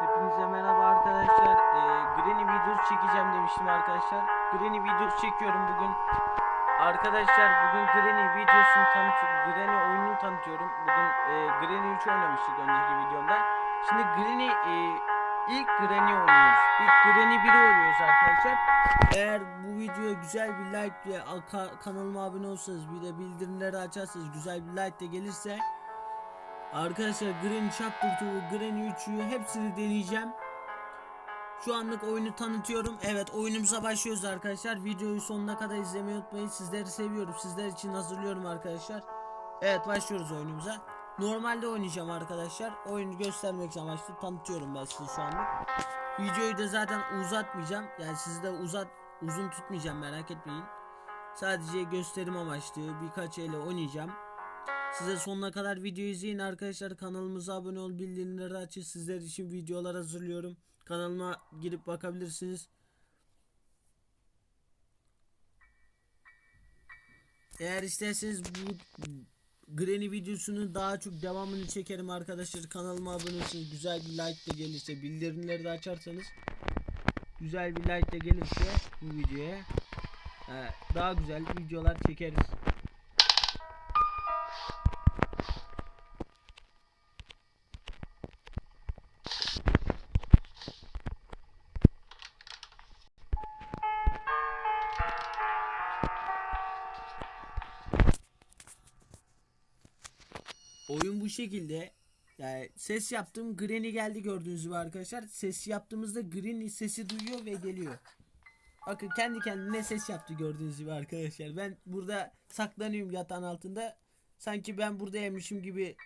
Hepinize merhaba arkadaşlar. Ee, Granny videosu çekeceğim demiştim arkadaşlar. Granny videosu çekiyorum bugün. Arkadaşlar bugün Granny videosunu tanıtıyorum. Granny oyununu tanıtıyorum. Bugün e, Granny 3 oynamıştık önceki videomda. Şimdi Granny e, ilk Granny oynuyoruz. İlk Granny 1'i oynuyoruz arkadaşlar. Eğer bu videoya güzel bir like ve ka- kanalıma abone olsanız bir de bildirimleri açarsanız güzel bir like de gelirse Arkadaşlar Granny 2, Granny 3'ü hepsini deneyeceğim. Şu anlık oyunu tanıtıyorum. Evet oyunumuza başlıyoruz arkadaşlar. Videoyu sonuna kadar izlemeyi unutmayın. Sizleri seviyorum. Sizler için hazırlıyorum arkadaşlar. Evet başlıyoruz oyunumuza. Normalde oynayacağım arkadaşlar. Oyunu göstermek amaçlı tanıtıyorum ben size şu anlık. Videoyu da zaten uzatmayacağım. Yani sizi de uzat uzun tutmayacağım merak etmeyin. Sadece gösterim amaçlı birkaç ele oynayacağım. Size sonuna kadar video izleyin arkadaşlar. Kanalımıza abone ol, bildirimleri açın. Sizler için videolar hazırlıyorum. Kanalıma girip bakabilirsiniz. Eğer isterseniz bu Granny videosunun daha çok devamını çekerim arkadaşlar. Kanalıma abone olursanız güzel bir like de gelirse bildirimleri de açarsanız güzel bir like de gelirse bu videoya e, daha güzel videolar çekeriz. Şekilde. Yani ses yaptım. Granny geldi gördüğünüz gibi arkadaşlar. Ses yaptığımızda Granny sesi duyuyor ve geliyor. Bakın kendi kendine ses yaptı gördüğünüz gibi arkadaşlar. Ben burada saklanıyorum yatağın altında. Sanki ben buradaymışım gibi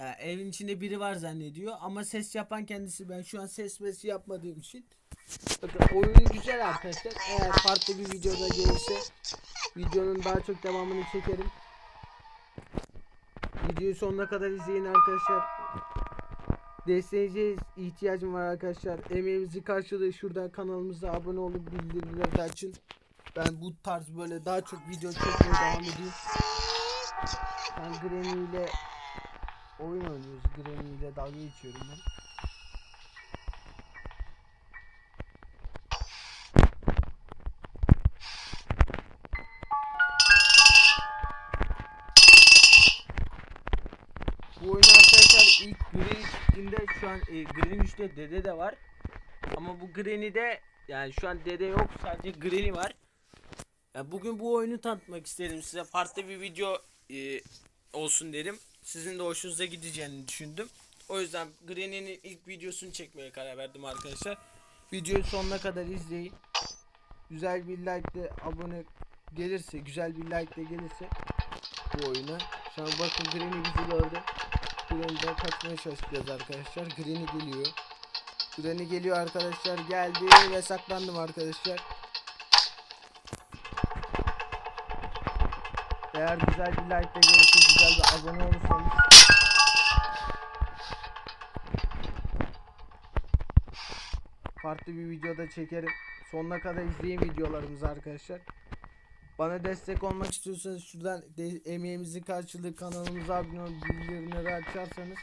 Ya evin içinde biri var zannediyor ama ses yapan kendisi ben şu an ses mesi yapmadığım için Bakın oyun güzel arkadaşlar eğer farklı bir videoda gelirse videonun daha çok devamını çekerim Videoyu sonuna kadar izleyin arkadaşlar. Desteğinize ihtiyacım var arkadaşlar. Emeğimizi karşılığı şurada kanalımıza abone olup bildirimleri de açın. Ben bu tarz böyle daha çok video çekmeye devam edeyim. Ben Granny ile oyun oynuyoruz. Granny ile dalga geçiyorum ben. An e, 3'te dede de var. Ama bu Granny'de yani şu an dede yok sadece Granny var. Ya bugün bu oyunu tanıtmak istedim size. Farklı bir video e, olsun dedim. Sizin de hoşunuza gideceğini düşündüm. O yüzden Granny'nin ilk videosunu çekmeye karar verdim arkadaşlar. Videoyu sonuna kadar izleyin. Güzel bir like de abone gelirse, güzel bir like de gelirse bu oyuna. Şu an bakın Granny bizi gördü. Granny'den kaçmaya çalışacağız arkadaşlar. Granny geliyor. Granny geliyor arkadaşlar. Geldi ve saklandım arkadaşlar. Eğer güzel bir like de gelirse güzel bir abone olursanız farklı bir videoda çekerim. Sonuna kadar izleyin videolarımızı arkadaşlar. Bana destek olmak istiyorsanız şuradan de, emeğimizin karşılığı kanalımıza abone olup bildirimleri açarsanız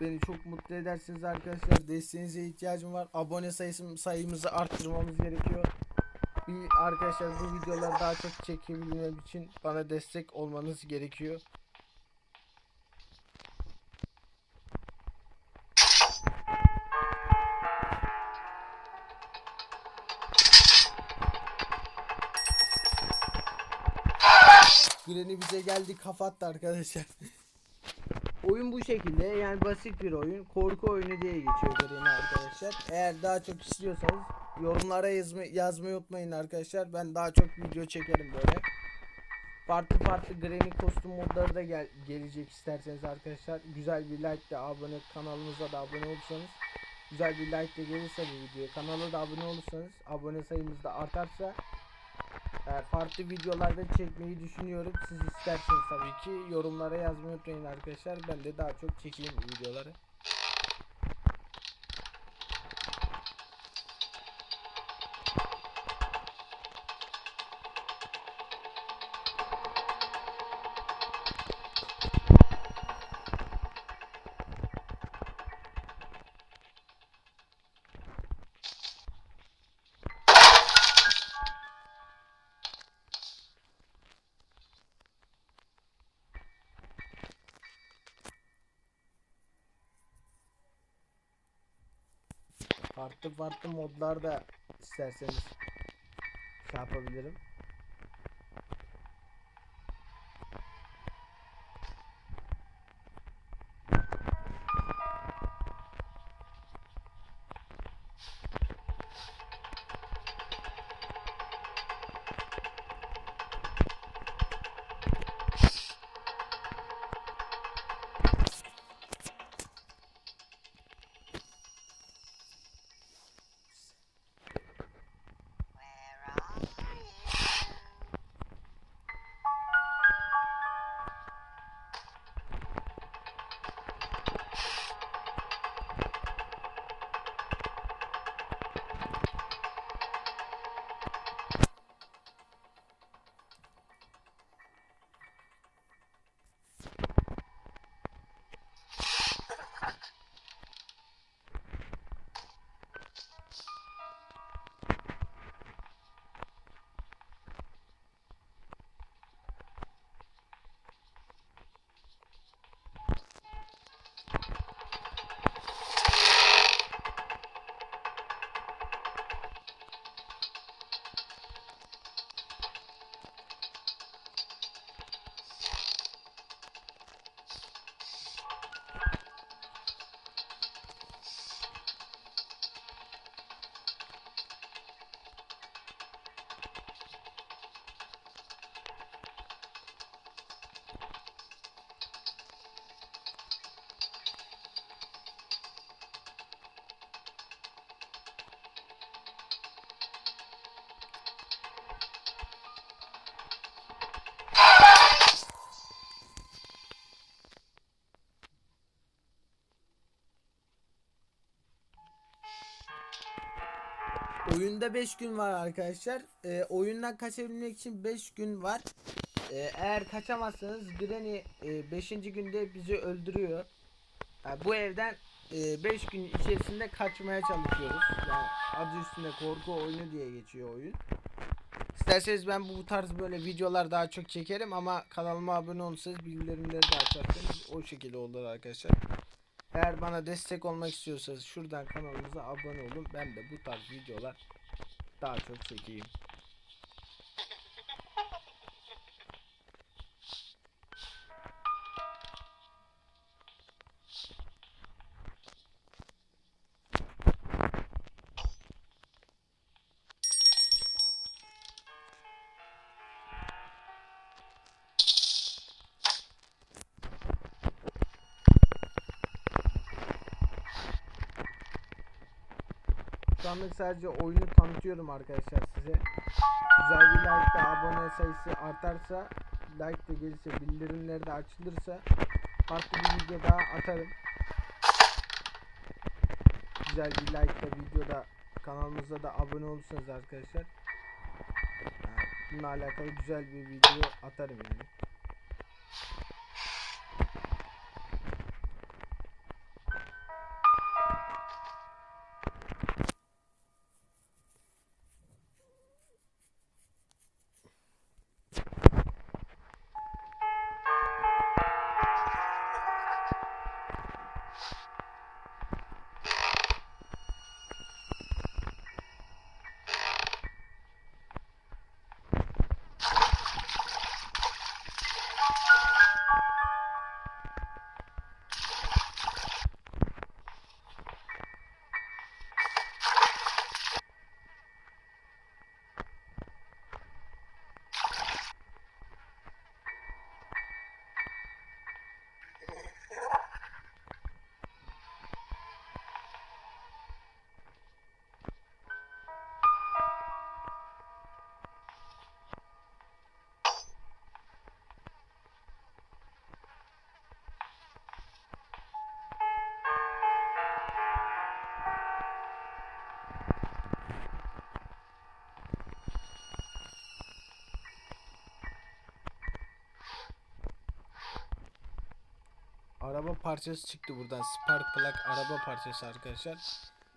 beni çok mutlu edersiniz arkadaşlar. Desteğinize ihtiyacım var. Abone sayısı, sayımızı arttırmamız gerekiyor. Bir arkadaşlar bu videoları daha çok çekebilmem için bana destek olmanız gerekiyor. Granny bize geldi kafa attı arkadaşlar. oyun bu şekilde yani basit bir oyun. Korku oyunu diye geçiyor Granny arkadaşlar. Eğer daha çok istiyorsanız yorumlara yazma, yazmayı unutmayın arkadaşlar. Ben daha çok video çekerim böyle. Farklı farklı Granny kostüm modları da gel gelecek isterseniz arkadaşlar. Güzel bir like de abone kanalımıza da abone olursanız güzel bir like de gelirse bu videoya kanala da abone olursanız abone sayımız da artarsa farklı videolarda çekmeyi düşünüyorum. Siz isterseniz tabii ki yorumlara yazmayı unutmayın arkadaşlar. Ben de daha çok çekeyim videoları. Farklı farklı modlar da isterseniz şey yapabilirim. Oyunda 5 gün var arkadaşlar. Ee, oyundan kaçabilmek için 5 gün var. Ee, eğer kaçamazsanız Granny 5. günde bizi öldürüyor. Yani bu evden 5 gün içerisinde kaçmaya çalışıyoruz. Yani adı üstünde korku oyunu diye geçiyor oyun. İsterseniz ben bu tarz böyle videolar daha çok çekerim ama kanalıma abone olursanız bildirimleri de açarsanız o şekilde olur arkadaşlar. Eğer bana destek olmak istiyorsanız şuradan kanalımıza abone olun. Ben de bu tarz videolar daha çok çekeyim. Anlık sadece oyunu tanıtıyorum arkadaşlar size. Güzel bir like de abone sayısı artarsa like de gelirse bildirimleri de açılırsa farklı bir video daha atarım. Güzel bir like de videoda kanalımıza da abone olursanız arkadaşlar bununla alakalı güzel bir video atarım yani. Araba parçası çıktı buradan. Spark plug araba parçası arkadaşlar.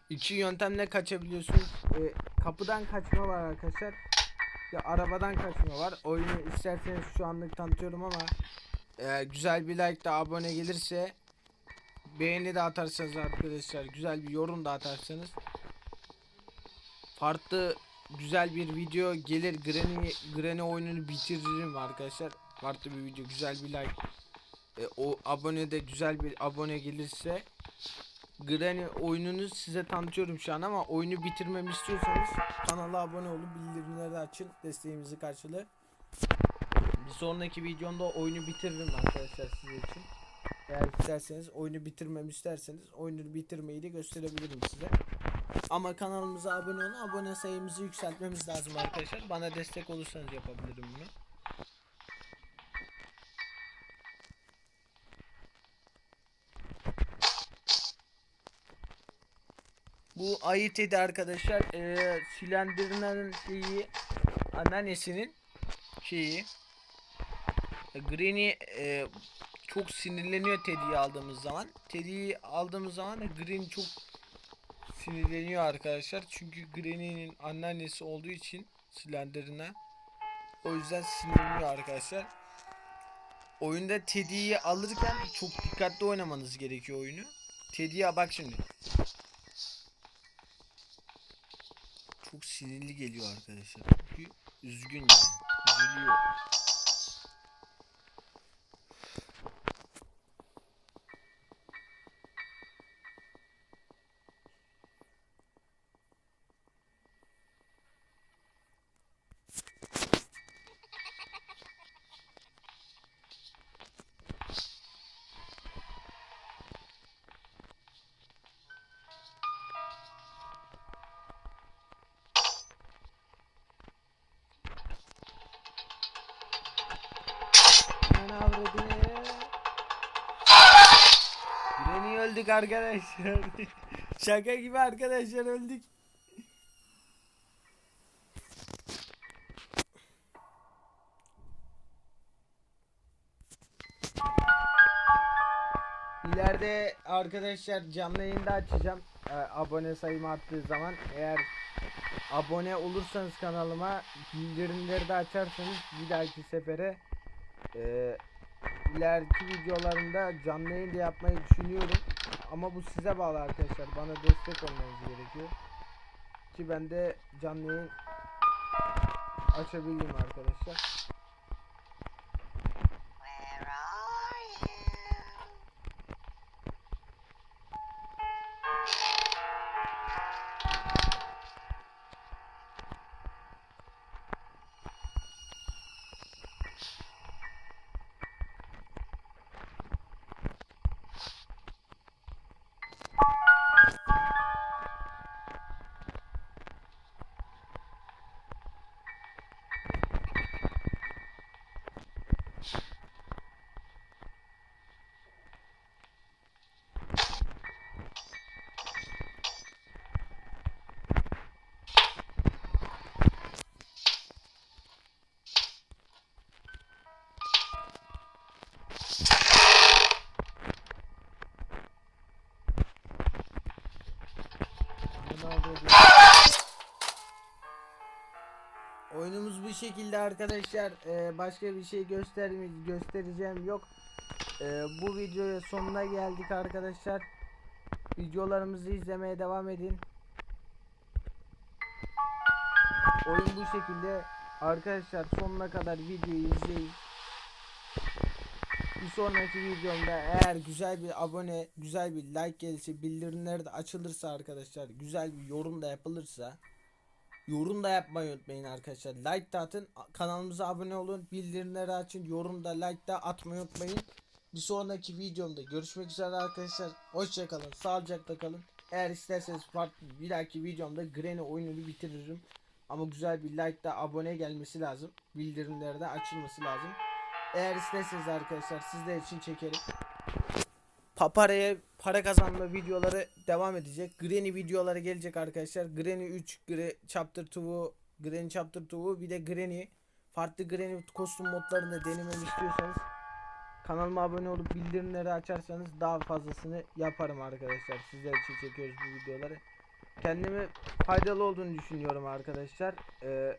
İki yöntemle kaçabiliyorsunuz. Ee, kapıdan kaçma var arkadaşlar. Ya arabadan kaçma var. Oyunu isterseniz şu anlık tanıtıyorum ama e, güzel bir like de abone gelirse beğeni de atarsanız arkadaşlar güzel bir yorum da atarsanız farklı güzel bir video gelir. Granny Granny oyununu bitiririm arkadaşlar. Farklı bir video, güzel bir like. E, o abone de güzel bir abone gelirse Granny oyununu size tanıtıyorum şu an ama oyunu bitirmemi istiyorsanız kanala abone olup bildirimleri açın. Desteğimizi karşılığı. Bir sonraki videomda oyunu bitiririm arkadaşlar sizin için. Eğer isterseniz oyunu bitirmemi isterseniz oyunu bitirmeyi de gösterebilirim size. Ama kanalımıza abone olun. Abone sayımızı yükseltmemiz lazım arkadaşlar. Bana destek olursanız yapabilirim bunu. Bu ayı Teddy arkadaşlar eee Silendir'in şeyi anneannesinin şeyi E, e, çok sinirleniyor Teddy'yi aldığımız zaman. Teddy'yi aldığımız zaman Granny çok sinirleniyor arkadaşlar. Çünkü Granny'nin anneannesi olduğu için Slender'ına o yüzden sinirleniyor arkadaşlar. Oyunda Teddy'yi alırken çok dikkatli oynamanız gerekiyor oyunu. Teddy'ye bak şimdi. Çok sinirli geliyor arkadaşlar. Çünkü üzgün yani. Üzülüyor. Öldük arkadaşlar. Şaka gibi arkadaşlar öldük. İleride arkadaşlar canlı yayında açacağım. Ee, abone sayımı arttığı zaman eğer abone olursanız kanalıma bildirimleri de açarsanız bir dahaki sefere e, ileriki videolarında canlı yayın da yapmayı düşünüyorum. Ama bu size bağlı arkadaşlar. Bana destek olmanız gerekiyor. Ki ben de canlı açabileyim arkadaşlar. Oyunumuz bu şekilde arkadaşlar. Ee, başka bir şey gösterme göstereceğim yok. Ee, bu videoya sonuna geldik arkadaşlar. Videolarımızı izlemeye devam edin. Oyun bu şekilde. Arkadaşlar sonuna kadar videoyu izleyin. Bir sonraki videomda eğer güzel bir abone, güzel bir like gelirse, bildirimler de açılırsa arkadaşlar, güzel bir yorum da yapılırsa yorum da yapmayı unutmayın arkadaşlar. Like de atın, kanalımıza abone olun, bildirimleri açın, yorum da like da atmayı unutmayın. Bir sonraki videomda görüşmek üzere arkadaşlar. Hoşçakalın, sağlıcakla kalın. Eğer isterseniz farklı bir dahaki videomda Granny oyununu bitiririm. Ama güzel bir like da abone gelmesi lazım. Bildirimleri de açılması lazım. Eğer isterseniz arkadaşlar sizler için çekerim. Papara'ya para kazanma videoları devam edecek. Granny videoları gelecek arkadaşlar. Granny 3, Gre Chapter 2, Granny Chapter 2 bir de Granny. Farklı Granny kostüm modlarını denememi istiyorsanız kanalıma abone olup bildirimleri açarsanız daha fazlasını yaparım arkadaşlar. Sizler için çekiyoruz bu videoları. Kendimi faydalı olduğunu düşünüyorum arkadaşlar. Ee,